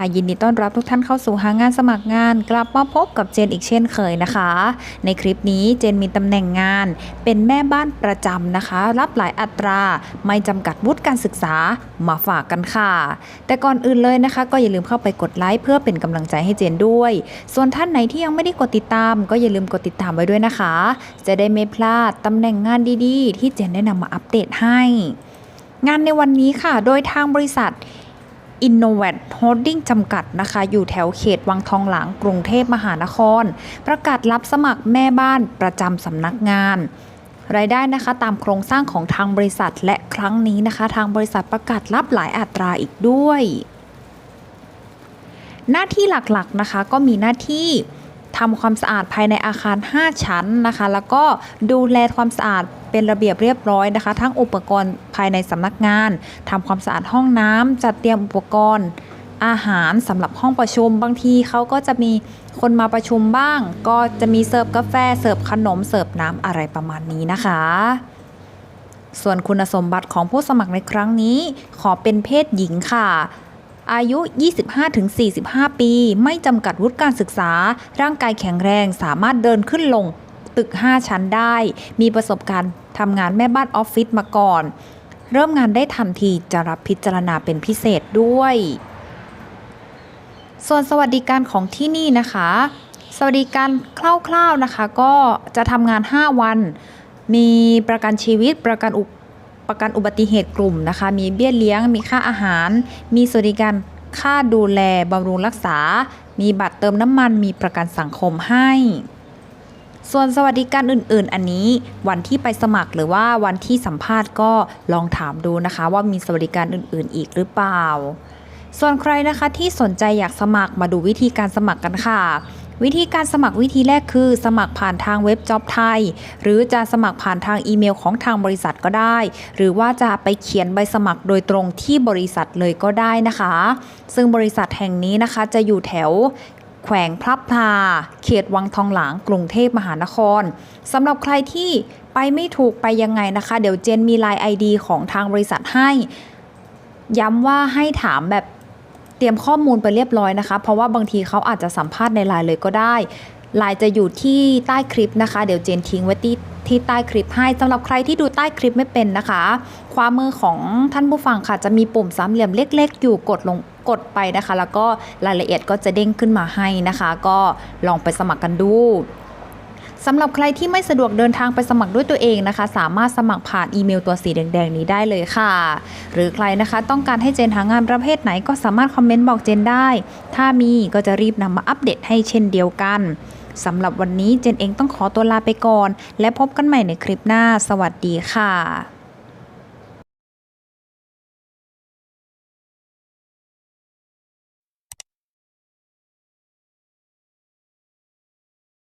ค่ะยินดีต้อนรับทุกท่านเข้าสู่หางานสมัครงาน กลับมาพบกับเจนอีกเช่นเคยนะคะ ในคลิปนี้เจนมีตำแหน่งงาน เป็นแม่บ้านประจำนะคะ รับหลายอัตรา ไม่จำกัดวุฒิการศึกษามาฝากกันค่ะ แต่ก่อนอื่นเลยนะคะ ก็อย่าลืมเข้าไปกดไลค์เพื่อเป็นกำลังใจให้เจนด้วย ส่วนท่านไหนที่ยังไม่ได้กดติดตาม ก็อย่าลืมกดติดตามไว้ด้วยนะคะ จะได้ไม่พลาดตำแหน่งงานดีๆ ที่เจนได้นำมาอัปเดตให้ งานในวันนี้ค่ะ โดยทางบริษัท Innovat Holding จำกัดนะคะ อยู่แถวเขตวังทองหลางกรุงเทพมหานคร ประกาศรับสมัครแม่บ้านประจำสำนักงานรายได้นะคะตามโครงสร้างของทางบริษัทและครั้งนี้นะคะ ทางบริษัทประกาศรับหลายอัตราอีกด้วย หน้าที่หลักๆนะคะก็มีหน้าที่ทำความสะอาดภายในอาคาร 5 ชั้นนะคะ แล้วก็ดูแลความสะอาด เป็นระเบียบเรียบร้อยนะคะ ทั้งอุปกรณ์ภายในสำนักงาน ทำความสะอาดห้องน้ำจัดเตรียมอุปกรณ์อาหารสำหรับห้องประชุม บางทีเขาก็จะมีคนมาประชุมบ้าง ก็จะมีเสิร์ฟกาแฟ เสิร์ฟขนม เสิร์ฟน้ำอะไรประมาณนี้นะคะ ส่วนคุณสมบัติของผู้สมัครในครั้งนี้ ขอเป็นเพศหญิงค่ะอายุ 25-45 ปี ไม่จำกัดวุฒิการศึกษา ร่างกายแข็งแรง สามารถเดินขึ้นลง ตึก 5 ชั้นได้ มีประสบการณ์ทำงานแม่บ้านออฟฟิศมาก่อน เริ่มงานได้ทันทีจะรับพิจารณาเป็นพิเศษด้วย ส่วนสวัสดิการของที่นี่นะคะ สวัสดิการคร่าวๆนะคะ ก็จะทำงาน 5 วัน มีประกันชีวิตประกันอุประกันอุบัติเหตุกลุ่มนะคะ มีเบี้ยเลี้ยง มีค่าอาหาร มีสวัสดิการค่าดูแลบำรุงรักษา มีบัตรเติมน้ำมัน มีประกันสังคมให้ ส่วนสวัสดิการอื่น ๆ อันนี้วันที่ไปสมัครหรือว่าวันที่สัมภาษณ์ก็ลองถามดูนะคะ ว่ามีสวัสดิการอื่น ๆ อีกหรือเปล่า ส่วนใครนะคะที่สนใจอยากสมัครมาดูวิธีการสมัครกันค่ะ วิธีการสมัครวิธีแรกคือ สมัครผ่านทางเว็บ Job ไทยหรือจะสมัครผ่านทางอีเมลของทางบริษัทก็ได้ หรือว่าจะไปเขียนใบสมัครโดยตรงที่บริษัทเลยก็ได้นะคะ ซึ่งบริษัทแห่งนี้นะคะจะอยู่แถว แขวงพระพลา เขตวังทองหลางกรุงเทพมหานครสำหรับใครที่ไปไม่ถูกไปยังไงนะคะ เดี๋ยวเจนมีไลน์ ID ของทางบริษัทให้ ย้ำว่าให้ถามแบบเตรียมข้อมูลไปเรียบร้อยนะคะ เพราะว่าบางทีเขาอาจจะสัมภาษณ์ในไลน์เลยก็ได้ ไลน์จะอยู่ที่ใต้คลิปนะคะ เดี๋ยวเจนทิ้งไว้ที่ที่ใต้คลิปให้สำหรับใครที่ดูใต้คลิปไม่เป็นนะคะขวามือของท่านผู้ฟังค่ะ จะมีปุ่มสามเหลี่ยมเล็ก ๆ อยู่กดลงกดไปนะคะ แล้วก็รายละเอียดก็จะเด้งขึ้นมาให้นะคะ ก็ลองไปสมัครกันดูสำหรับใครที่ไม่สะดวกเดินทางไปสมัครด้วยตัวเองนะคะ สามารถสมัครผ่านอีเมลตัวสีแดงๆนี้ได้เลยค่ะ หรือใครนะคะต้องการให้เจนหางานประเภทไหนก็สามารถคอมเมนต์บอกเจนได้ ถ้ามีก็จะรีบนำมาอัปเดตให้เช่นเดียวกัน สำหรับวันนี้เจนเองต้องขอตัวลาไปก่อน และพบกันใหม่ในคลิปหน้า สวัสดีค่ะ